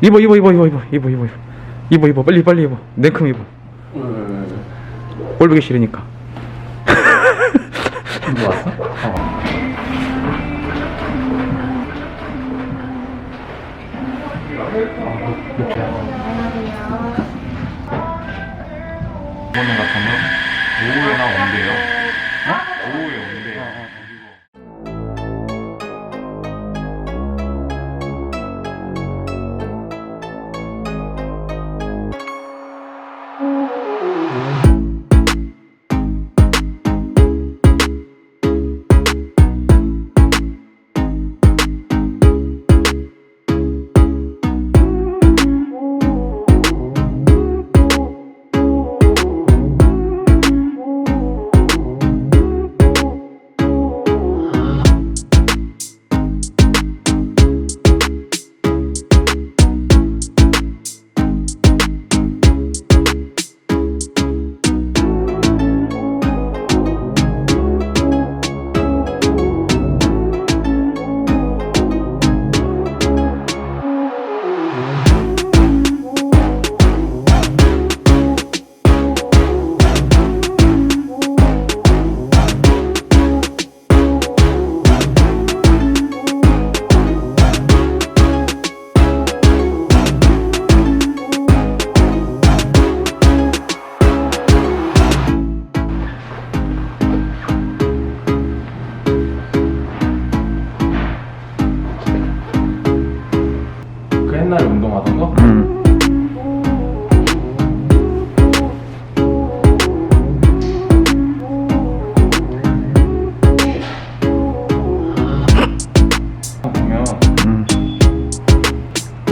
입어 입어 입어 입어 입어 입어 입어 입어 입어 빨리 빨리 입어 냉큼 입어 꼴 보기 싫으니까 이거 왔어? 어. 같은 거? 오후에나 온대요. 어? 오후에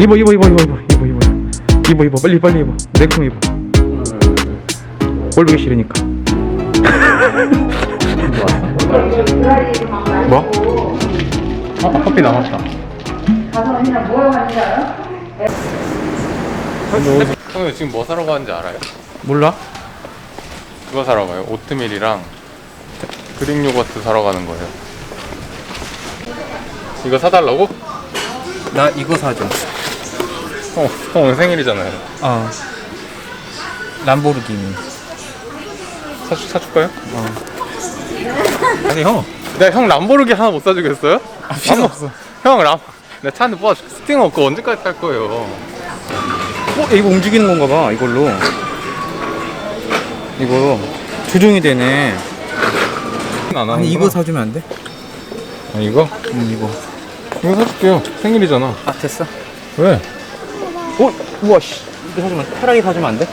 입어 입어 입어 입어 입어 입어 입어 입어 입어 빨리 빨리 입어 냉큼 입어 꼴 보기 싫으니까? 뭐? 어, 커피 남았다. 형님 지금 뭐 사러 가는지 알아요? 몰라? 그거 사러 가요. 오트밀이랑 그릭 요거트 사러 가는 거예요. 이거 사달라고? 나 이거 사줘 형, 형 오늘 생일이잖아요. 어 람보르기니 사, 사줄까요? 아니 형 내가 형 람보르기 하나 못 사주겠어요? 아, 필요 없어. 형 람, 내차한대 뽑아줄게. 스팅 없고 언제까지 탈 거예요? 어? 이거 움직이는 건가 봐 이걸로 이거 조정이 되네 안 아니 이거 사주면 안 돼? 아, 이거? 응 이거 이거 사줄게요. 생일이잖아. 아 됐어 왜? 어? 우와 씨 이거 사주면 편하게 사주면 안 돼?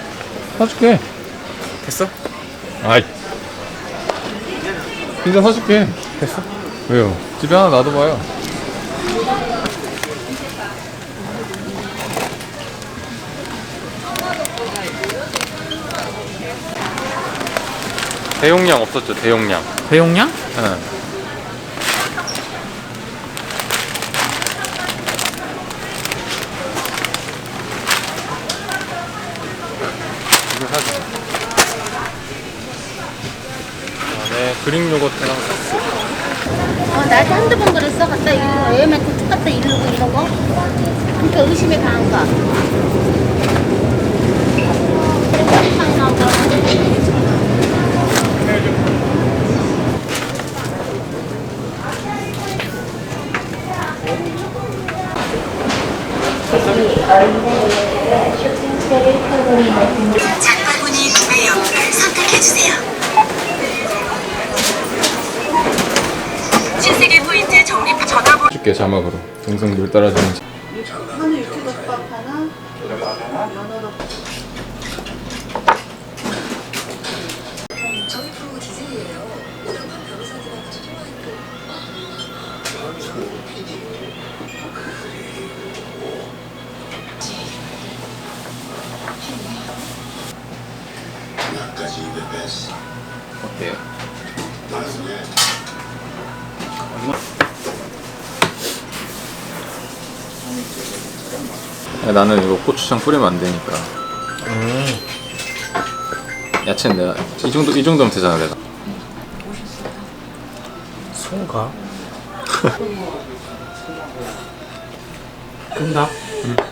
사줄게. 됐어? 아이. 진짜 사줄게. 됐어? 왜요? 집에 하나 놔둬봐요. 대용량 없었죠, 대용량. 대용량? 응. 이거 사줘. 네, 그릭 요거트랑 소스. 어, 나한테 한두 번 그랬어. 이르고, 왜면 고추 갖다 이르고 이런 거. 그러니까 의심이 강한가. 그 장바구니 구매 여부를 선택해주세요. 신세계 포인트 정립 전화번호 쉽게 자막으로 동생 물 따라주는 자- 하나 유튜브 밥 하나 어때요? 야, 나는 이거 고추장 뿌리면 안 되니까. 야채는 내가 이 정도 이 정도면 되잖아 내가. 송가? 끈다? 응